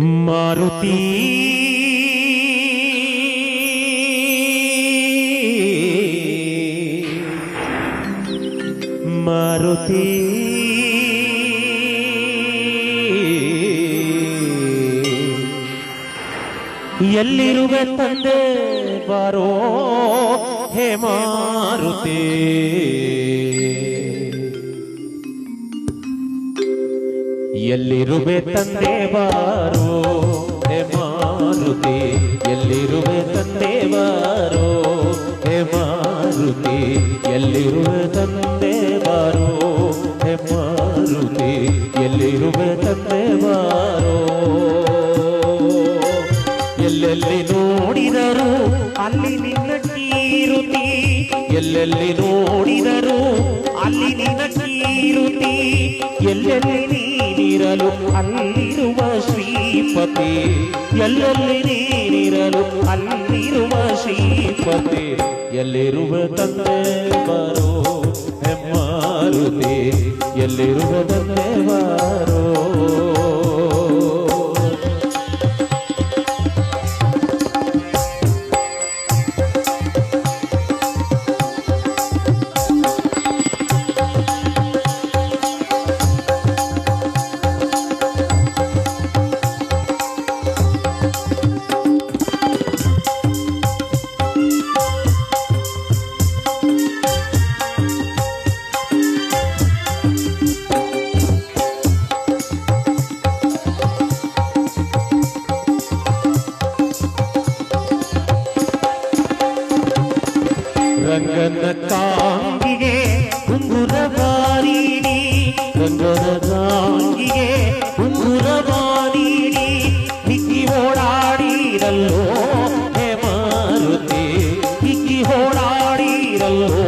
ಮಾರುತಿ. ಮಾರುತಿ. ಎಲ್ಲಿರುವೆ ತಂದೆ ಬಾರೋ ಹೇ ಮಾರುತಿ. ಎಲ್ಲಿರುವೆ ತಂದೇವಾರೋ ಹೇ ಮಾರುತಿ, ಎಲ್ಲಿರುವೆ ತಂದೆ ಬಾರೋ ಹೇ ಮಾರುತಿ, ಎಲ್ಲಿರುವೆ ತಂದೇವಾರೋ ಹೇ ಮಾರುತಿ, ಎಲ್ಲಿರುವೆ ತಂದೇವಾರೋ ಎಲ್ಲೆಲ್ಲಿ ನೋಡಿದರು ಅಲ್ಲಿ ನಿನ್ನ ಕೀರುತಿ. ಎಲ್ಲೆಲ್ಲಿ ನೋಡಿದರು ಅಲ್ಲಿ ನಿನ್ನ ಕೀರುತಿ. ಎಲ್ಲೆಲ್ಲಿ ನೀನಿರಲು ಅಲ್ಲಿರುವ ಶ್ರೀಪತಿ. ಎಲ್ಲೆಲ್ಲಿ ನೀನಿರಲು ಅಲ್ಲಿರುವ ಶ್ರೀಪತಿ. ಎಲ್ಲಿರುವ ತಂದೆ ಬರೋ ಹೆಮ್ಮಾರುತಿ ಎಲ್ಲಿರುವ ತಂದೆ ಬಾರೋ ರಂಗನ ತಾಂಗಿಗೆ ಉಂಗುರ ಬಾರೀಡಿ. ರಂಗನ ತಾಂಗಿಗೆ ಉಂಗುರ ಬಾರೀಡಿ. ಹಿಕ್ಕಿ ಓಡಾಡಿರಲ್ಲೋ ಹೇ ಮಾರುತಿ. ಹಿಕ್ಕಿ ಓಡಾಡಿರಲ್ಲೋ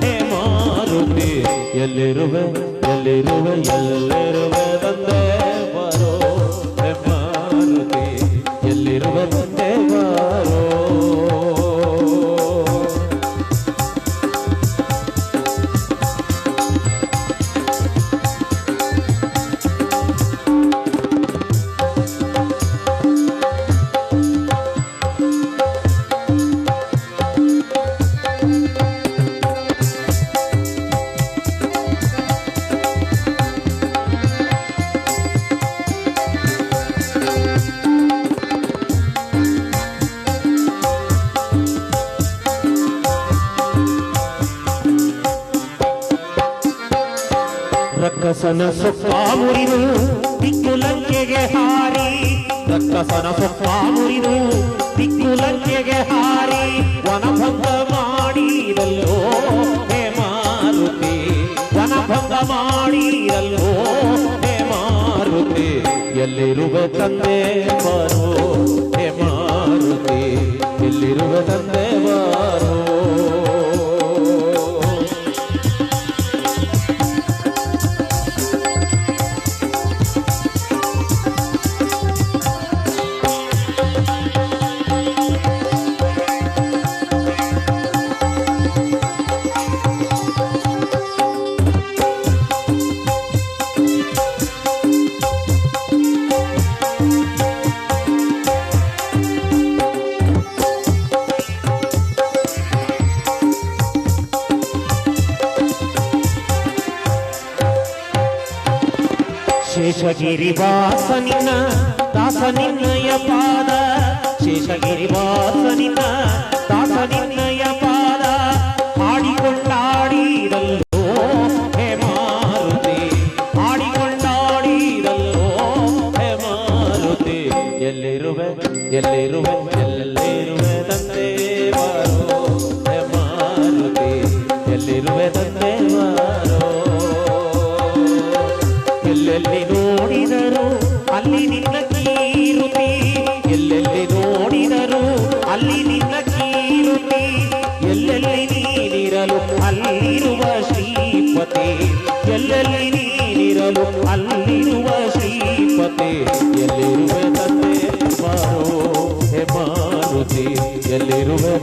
ಹೇ ಮಾರುತಿ. ಎಲ್ಲಿರುವೆ ಎಲ್ಲಿರುವೆ ಎಲ್ಲಿರುವೆ? ರಕ್ಕಸನ ಸೊಪ್ಪ ಮುರಿದು ದಿಕ್ಕುಲಂಕೆಗೆ ಹಾರಿ. ರಕ್ಕಸನ ಸೊಪ್ಪ ಮುರಿದು ದಿಕ್ಕುಲಂಕೆಗೆ ಹಾರಿ. ವನಭಂಗ ಮಾಡಿರಲ್ಲೋ ಹೇ ಮಾರುತಿ. ವನಭಂಗ ಮಾಡಿರಲ್ಲೋ ಹೇ ಮಾರುತಿ. ಎಲ್ಲಿರುವ ತಂದೆ ಮಾರು ಹೇ ಮಾರುತಿ. ಎಲ್ಲಿರುವ ತಂದೆ ಬಾರೋ ಶೇಷಗಿರಿ ವಾಸನಿನ ದಾಸ ನಿನ್ನಯ ಪಾದ ಶೇಷಗಿರಿ ವಾಸನಿನ ದಾಸ ನಿನ್ನಯ ಪಾದ ಹಾಡಿಕೊಂಡಾಡಿರಲ್ಲೋ ಹೇ ಮಾರುತಿ ಹಾಡಿಕೊಂಡಾಡಿರಲ್ಲೋ ಹೇ ಮಾರುತಿ ಎಲ್ಲಿರುವೆ ಎಲ್ಲಿರುವೆ ಎಲ್ಲಿರುವೆ ತಂದೆ ನೋಡಿದರು, ಅಲ್ಲಿ ನಿನ್ನ ಕೀರುತಿ. ಎಲ್ಲೆಲ್ಲಿ ನೋಡಿದರು, ಅಲ್ಲಿ ನಿನ್ನ ಕೀರುತಿ. ಎಲ್ಲೆಲ್ಲಿ ನೀನಿರಲು, ಅಲ್ಲಿರುವ ಶ್ರೀಪತಿ. ಎಲ್ಲೆಲ್ಲಿ ನೀನಿರಲು, ಅಲ್ಲಿರುವ ಶ್ರೀಪತಿ. ಎಲ್ಲಿರುವೆ ತಂದೆ ಬಾರೋ ಹೇ ಮಾರುತಿ. ಎಲ್ಲಿರುವೆ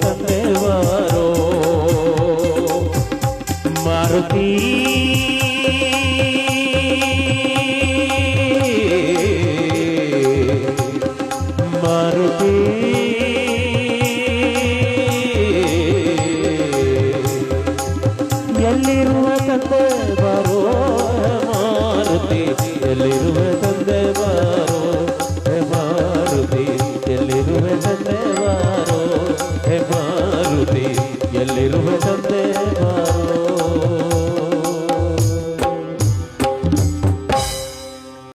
ಎಲ್ಲಿರುವ ತಂದೆ ಬರೋ ಮಾರುತಿ ಎಲ್ಲಿರುವ